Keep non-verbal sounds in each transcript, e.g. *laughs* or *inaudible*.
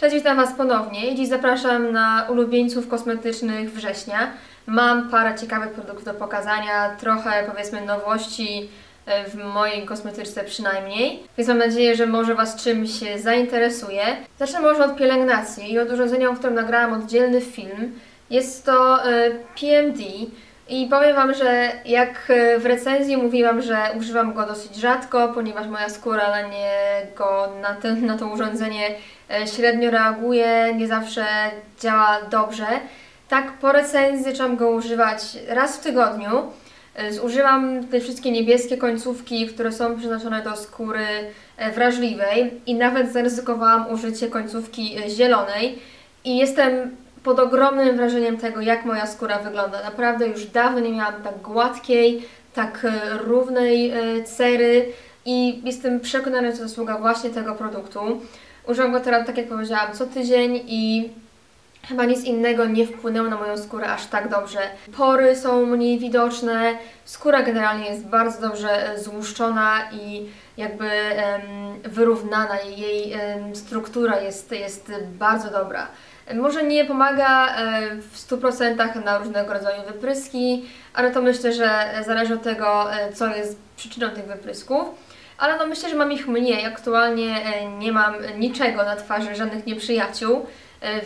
Cześć, witam Was ponownie. Dziś zapraszam na ulubieńców kosmetycznych września. Mam parę ciekawych produktów do pokazania, trochę powiedzmy nowości e, w mojej kosmetyczce przynajmniej, więc mam nadzieję, że może Was czymś zainteresuje. Zacznę może od pielęgnacji i od urządzenia, o którym nagrałam oddzielny film. Jest to e, PMD i powiem Wam, że jak e, w recenzji mówiłam, że używam go dosyć rzadko, ponieważ moja skóra na niego, na, ten, na to urządzenie średnio reaguje, nie zawsze działa dobrze. Tak po recenzji zaczęłam go używać raz w tygodniu. E, zużywam te wszystkie niebieskie końcówki, które są przeznaczone do skóry wrażliwej i nawet zaryzykowałam użycie końcówki zielonej i jestem pod ogromnym wrażeniem tego, jak moja skóra wygląda. Naprawdę już dawno nie miałam tak gładkiej, tak e, równej e, cery i jestem przekonana, że to zasługa właśnie tego produktu. Używam go teraz, tak jak powiedziałam, co tydzień i chyba nic innego nie wpłynęło na moją skórę aż tak dobrze. Pory są mniej widoczne, skóra generalnie jest bardzo dobrze e, złuszczona i jakby um, wyrównana, jej um, struktura jest, jest bardzo dobra. Może nie pomaga e, w 100% na różnego rodzaju wypryski, ale to myślę, że zależy od tego, e, co jest przyczyną tych wyprysków. Ale no myślę, że mam ich mniej. Aktualnie e, nie mam niczego na twarzy, żadnych nieprzyjaciół,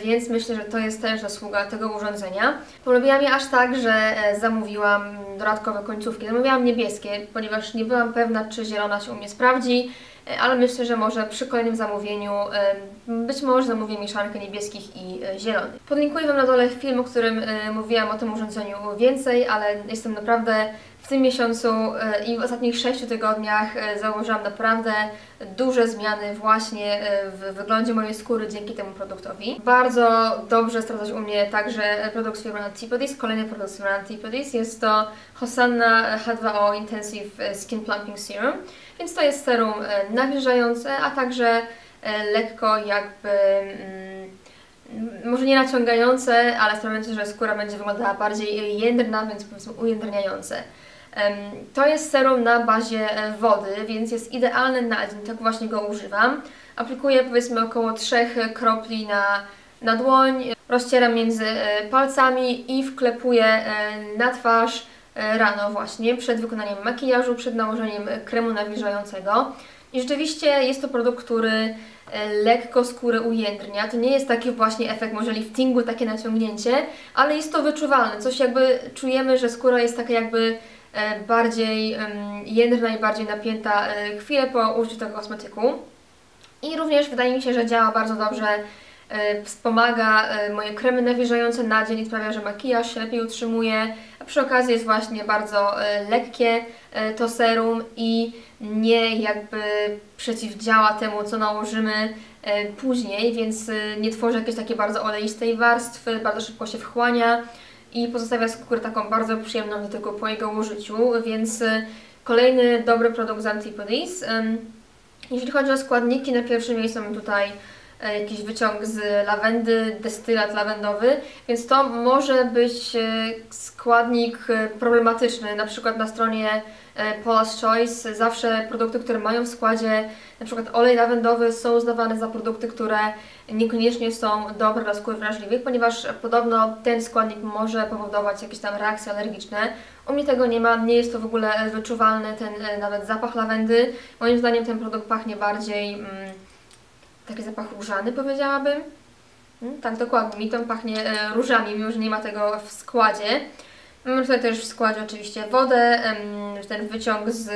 więc myślę, że to jest też zasługa tego urządzenia. Polubiłam je aż tak, że zamówiłam dodatkowe końcówki. Zamówiłam niebieskie, ponieważ nie byłam pewna, czy zielona się u mnie sprawdzi. E, ale myślę, że może przy kolejnym zamówieniu e, być może zamówię mieszankę niebieskich i e, zielonych. Podlinkuję Wam na dole film, o którym mówiłam o tym urządzeniu więcej, ale jestem naprawdę tym miesiącu i w ostatnich 6 tygodniach zauważyłam naprawdę duże zmiany właśnie w wyglądzie mojej skóry dzięki temu produktowi. Bardzo dobrze sprawdzać u mnie także produkt z firmy Antipodis. Kolejny produkt z firmy Antipodis jest to Hosanna H2O Intensive Skin Plumping Serum. Więc to jest serum e, nawilżające, a także e, lekko jakby mm, może nie naciągające, ale sprawiające, że skóra będzie wyglądała bardziej jędrna, więc powiedzmy ujędrniające. To jest serum na bazie e, wody, więc jest idealny na dzień, tak właśnie go używam. Aplikuję powiedzmy około 3 kropli na, na dłoń, rozcieram między palcami i wklepuję na twarz E, rano właśnie, przed wykonaniem makijażu, przed nałożeniem kremu nawilżającego. I rzeczywiście jest to produkt, który e, lekko skórę ujędrnia. To nie jest taki właśnie efekt może liftingu, takie naciągnięcie, ale jest to wyczuwalne. Coś jakby czujemy, że skóra jest taka jakby e, bardziej jędrna i bardziej napięta chwilę po użyciu tego kosmetyku. I również wydaje mi się, że działa bardzo dobrze E, wspomaga e, moje kremy nawilżające na dzień i sprawia, że makijaż się lepiej utrzymuje, a przy okazji jest właśnie bardzo e, lekkie to serum i nie jakby przeciwdziała temu, co nałożymy później, więc nie tworzy jakiejś takiej bardzo oleistej warstwy, bardzo szybko się wchłania i pozostawia skórę taką bardzo przyjemną do tego po jego użyciu, więc kolejny dobry produkt z Antipodis. Jeśli chodzi o składniki, na pierwszym miejscu mamy tutaj jakiś wyciąg z lawendy, destylat lawendowy, więc to może być e, składnik e, problematyczny. Na przykład na stronie Paula's Choice zawsze produkty, które mają w składzie na przykład olej lawendowy są uznawane za produkty, które niekoniecznie są dobre dla skór wrażliwych, ponieważ podobno ten składnik może powodować jakieś tam reakcje alergiczne. U mnie tego nie ma, nie jest to w ogóle wyczuwalny ten nawet zapach lawendy. Moim zdaniem ten produkt pachnie bardziej... Mm, taki zapach różany powiedziałabym. Hmm, tak, dokładnie, mi to pachnie e, różami, mimo że nie ma tego w składzie. Mamy tutaj też w składzie oczywiście wodę, ten wyciąg z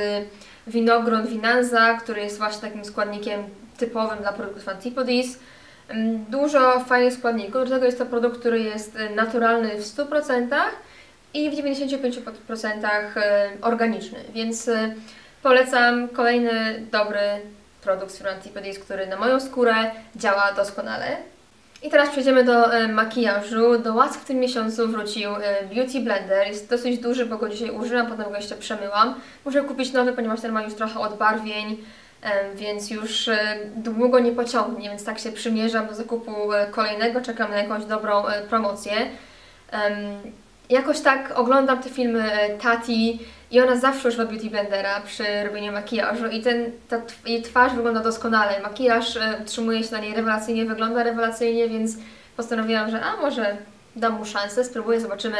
winogron Vinanza, który jest właśnie takim składnikiem typowym dla produktów Antipodis. Dużo fajnych składników, do tego jest to produkt, który jest e, naturalny w 100% i w 95% e, organiczny, więc polecam kolejny dobry produkt z Antipodis, który na moją skórę działa doskonale. I teraz przejdziemy do e, makijażu. Do łask w tym miesiącu wrócił e, Beauty Blender. Jest dosyć duży, bo go dzisiaj użyłam, potem go jeszcze przemyłam. Muszę kupić nowy, ponieważ ten ma już trochę odbarwień, e, więc już długo nie pociągnie, więc tak się przymierzam do zakupu kolejnego. Czekam na jakąś dobrą promocję. Jakoś tak oglądam te filmy Tati i ona zawsze używa Beauty Blendera przy robieniu makijażu i ten, ta jej twarz wygląda doskonale. Makijaż e, utrzymuje się na niej rewelacyjnie, wygląda rewelacyjnie, więc postanowiłam, że a może dam mu szansę, spróbuję, zobaczymy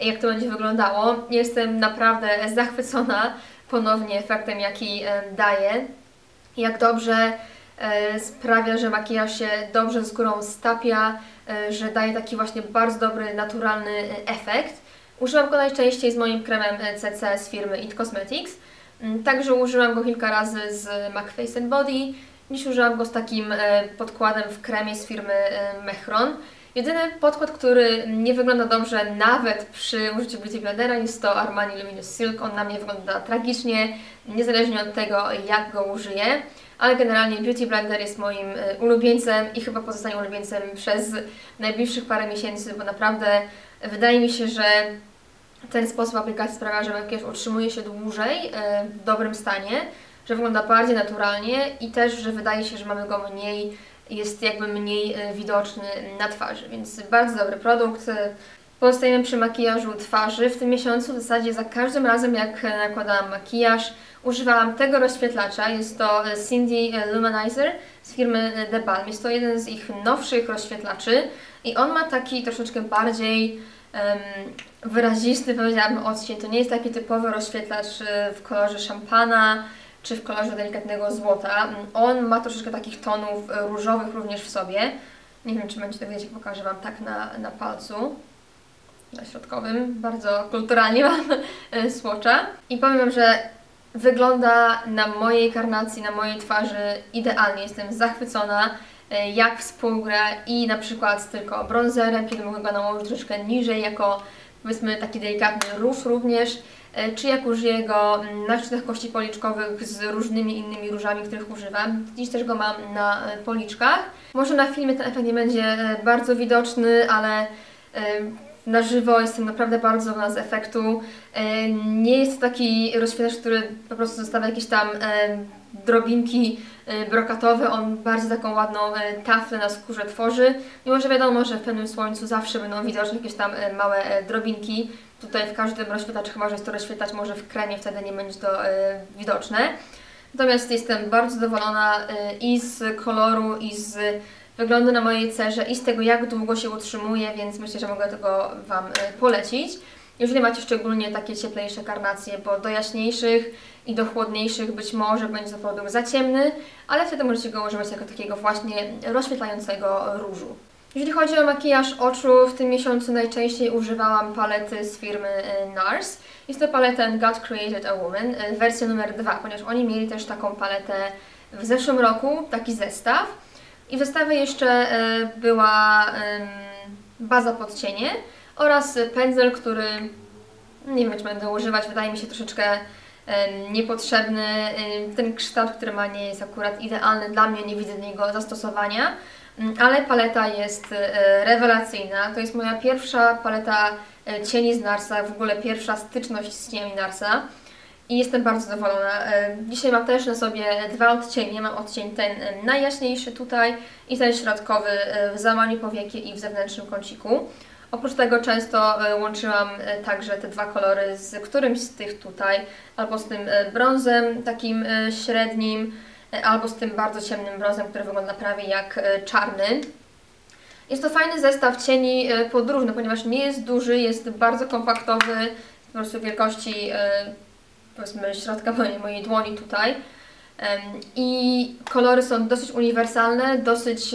jak to będzie wyglądało. Jestem naprawdę *laughs* zachwycona ponownie efektem, jaki e, daje. Jak dobrze e, sprawia, że makijaż się dobrze z skórą stapia, e, że daje taki właśnie bardzo dobry, naturalny efekt. Używam go najczęściej z moim kremem CC z firmy It Cosmetics. Mm, także użyłam go kilka razy z MAC Face Body. Dziś użyłam go z takim podkładem w kremie z firmy Mechron. Jedyny podkład, który nie wygląda dobrze nawet przy użyciu Beauty Blendera jest to Armani Luminous Silk. On na mnie wygląda tragicznie, niezależnie od tego jak go użyję. Ale generalnie Beauty Blender jest moim y, ulubieńcem i chyba pozostanie ulubieńcem przez najbliższych parę miesięcy, bo naprawdę wydaje mi się, że ten sposób aplikacji sprawia, że makijaż utrzymuje się dłużej y, w dobrym stanie, że wygląda bardziej naturalnie i też, że wydaje się, że mamy go mniej jest jakby mniej e, widoczny na twarzy, więc bardzo dobry produkt. Pozostajemy przy makijażu twarzy. W tym miesiącu w zasadzie za każdym razem jak nakładałam makijaż używałam tego rozświetlacza. Jest to Cindy Luminizer z firmy The Balm. Jest to jeden z ich nowszych rozświetlaczy i on ma taki troszeczkę bardziej wyrazisty, powiedziałabym, odcień. To nie jest taki typowy rozświetlacz e, w kolorze szampana, czy w kolorze delikatnego złota. On ma troszeczkę takich tonów e, różowych również w sobie. Nie wiem, czy będziecie to jak pokażę Wam tak na, na palcu. Na środkowym. Bardzo kulturalnie mam e, *laughs* słocza. I powiem Wam, że wygląda na mojej karnacji, na mojej twarzy idealnie. Jestem zachwycona jak współgra i na przykład tylko bronzerem, kiedy mogę go nałożyć troszeczkę niżej jako powiedzmy taki delikatny róż również E, czy jak użyję go na szczytach kości policzkowych z różnymi innymi różami, których używam. Dziś też go mam na e, policzkach. Może na filmie ten efekt nie będzie e, bardzo widoczny, ale na żywo jestem naprawdę bardzo zadowolona z efektu. Nie jest to taki rozświetlacz, który po prostu zostawia jakieś tam drobinki brokatowe, on bardziej taką ładną taflę na skórze tworzy, mimo że wiadomo, że w pełnym słońcu zawsze będą widoczne jakieś tam małe drobinki, Tutaj w każdym rozświetlaczu, chyba że jest to rozświetlacz może w kremie, wtedy nie będzie to widoczne. Natomiast jestem bardzo zadowolona i z koloru, i z wyglądu na mojej cerze, i z tego jak długo się utrzymuje, więc myślę, że mogę tego Wam y, polecić. Jeżeli macie szczególnie takie cieplejsze karnacje, bo do jaśniejszych i do chłodniejszych być może będzie to produkt za ciemny, ale wtedy możecie go używać jako takiego właśnie rozświetlającego różu. Jeżeli chodzi o makijaż oczu, w tym miesiącu najczęściej używałam palety z firmy e, NARS. Jest to paleta God Created a Woman, e, wersja numer 2, ponieważ oni mieli też taką paletę w zeszłym roku, taki zestaw. I w zestawie jeszcze e, była baza pod cienie oraz pędzel, który nie wiem, czy będę używać, wydaje mi się troszeczkę niepotrzebny. Ten kształt, który ma, nie jest akurat idealny dla mnie, nie widzę niego zastosowania. Mm, ale paleta jest e, rewelacyjna. To jest moja pierwsza paleta e, cieni z Narsa, w ogóle pierwsza styczność z cieniami Narsa i jestem bardzo zadowolona. E, dzisiaj mam też na sobie dwa odcienie. Mam odcień ten najjaśniejszy tutaj i ten środkowy w zamaniu powieki i w zewnętrznym kąciku. Oprócz tego często łączyłam także te dwa kolory z którymś z tych tutaj, albo z tym brązem takim średnim, albo z tym bardzo ciemnym brązem, który wygląda prawie jak e, czarny. Jest to fajny zestaw cieni e, podróżny, ponieważ nie jest duży, jest bardzo kompaktowy, po prostu wielkości e, powiedzmy środka mojej, mojej dłoni tutaj. I kolory są dosyć uniwersalne, dosyć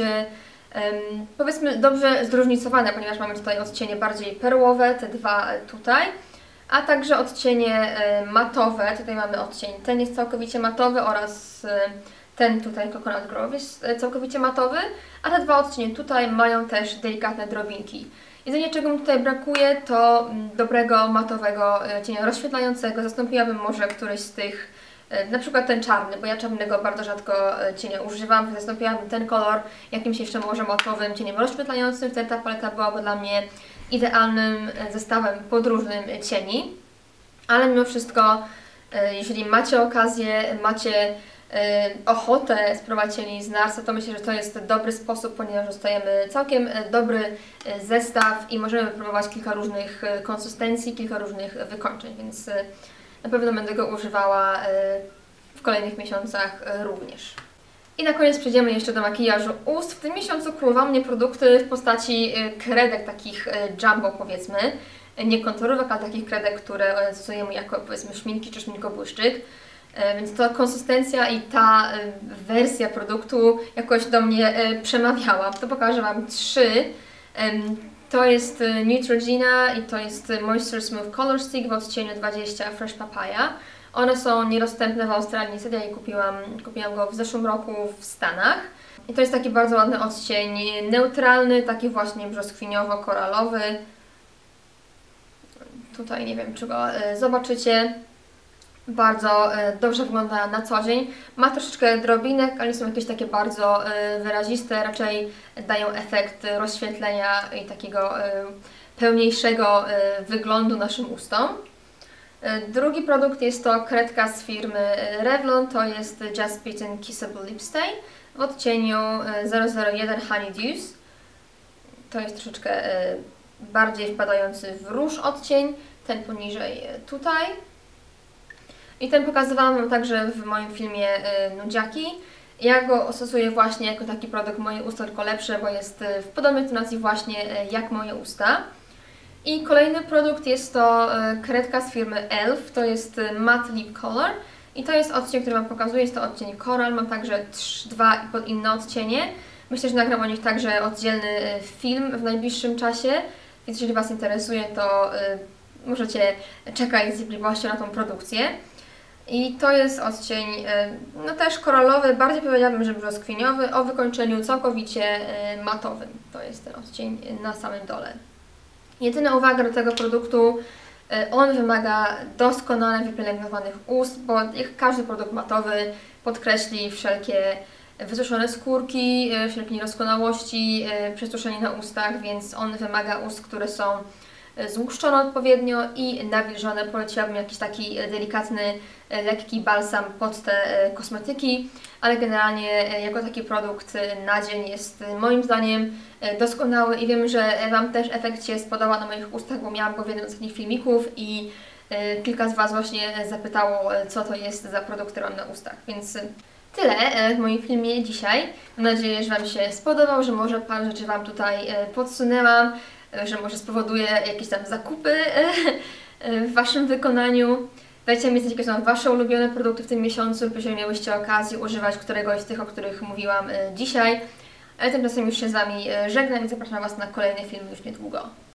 powiedzmy dobrze zróżnicowane, ponieważ mamy tutaj odcienie bardziej perłowe, te dwa tutaj, a także odcienie e, matowe. Tutaj mamy odcień, ten jest całkowicie matowy oraz e, ten tutaj Coconut Grove jest e, całkowicie matowy, a te dwa odcienie tutaj mają też delikatne drobinki. Jedynie czego mi tutaj brakuje to mm, dobrego matowego cienia rozświetlającego. Zastąpiłabym może któryś z tych, na przykład ten czarny, bo ja czarnego bardzo rzadko cienia używam. Zastąpiłabym ten kolor jakimś jeszcze może matowym cieniem rozświetlającym. Wtedy ta paleta byłaby dla mnie idealnym zestawem podróżnym cieni. Ale mimo wszystko, e, jeżeli macie okazję, macie e, ochotę spróbować cieni z Narsa, to myślę, że to jest dobry sposób, ponieważ dostajemy całkiem e, dobry zestaw i możemy próbować kilka różnych konsystencji, kilka różnych wykończeń, więc Na pewno będę go używała w kolejnych miesiącach również. I na koniec przejdziemy jeszcze do makijażu ust. W tym miesiącu królowały mnie produkty w postaci kredek takich jumbo powiedzmy. Nie konturówek, ale takich kredek, które stosujemy jako powiedzmy szminki czy szminkobłyszczyk. Więc ta konsystencja i ta wersja produktu jakoś do mnie przemawiała. To pokażę Wam trzy. To jest Neutrogena i to jest Moisture Smooth Color Stick w odcieniu 20 Fresh Papaya. One są niedostępne w Australii, niestety ja je kupiłam, kupiłam go w zeszłym roku w Stanach. I to jest taki bardzo ładny odcień neutralny, taki właśnie brzoskwiniowo-koralowy. Tutaj nie wiem, czy go e, zobaczycie. Bardzo e, dobrze wygląda na co dzień. Ma troszeczkę drobinek, ale nie są jakieś takie bardzo e, wyraziste, raczej dają efekt rozświetlenia i takiego pełniejszego wyglądu naszym ustom. Drugi produkt jest to kredka z firmy Revlon, to jest Just Bitten Kissable Lip Stain w odcieniu 001 Honey Dews. To jest troszeczkę bardziej wpadający w róż odcień, ten poniżej tutaj. I ten pokazywałam Wam także w moim filmie Nudziaki. Ja go stosuję właśnie jako taki produkt moje usta, tylko lepsze, bo jest w podobnej tonacji właśnie jak moje usta. I kolejny produkt jest to kredka z firmy ELF, to jest Matte Lip Color. I to jest odcień, który Wam pokazuję, jest to odcień Coral, mam także dwa inne odcienie. Myślę, że nagram o nich także oddzielny film w najbliższym czasie, więc jeżeli Was interesuje, to możecie czekać z cierpliwością na tą produkcję. I to jest odcień, no też koralowy, bardziej powiedziałabym, że brzoskwiniowy, o wykończeniu całkowicie matowym. To jest ten odcień na samym dole. Jedyna uwaga do tego produktu, on wymaga doskonale wypielęgnowanych ust, bo jak każdy produkt matowy podkreśli wszelkie wysuszone skórki, wszelkie niedoskonałości, przesuszenie na ustach, więc on wymaga ust, które są złuszczone odpowiednio i nawilżone. Poleciłabym jakiś taki delikatny, lekki balsam pod te kosmetyki, ale generalnie jako taki produkt na dzień jest moim zdaniem doskonały i wiem, że Wam też efekt się spodobał na moich ustach, bo miałam go w jednym z ostatnich filmików i kilka z Was właśnie zapytało, co to jest za produkt, który mam na ustach, więc tyle w moim filmie dzisiaj. Mam nadzieję, że Wam się spodobał, że może parę rzeczy Wam tutaj podsunęłam. E, że może spowoduje jakieś tam zakupy e, e, w Waszym wykonaniu. Dajcie mi znać, jakie są Wasze ulubione produkty w tym miesiącu lub jeżeli miałyście okazję używać któregoś z tych, o których mówiłam dzisiaj. Ale tymczasem już się z Wami żegnam i zapraszam Was na kolejny film już niedługo.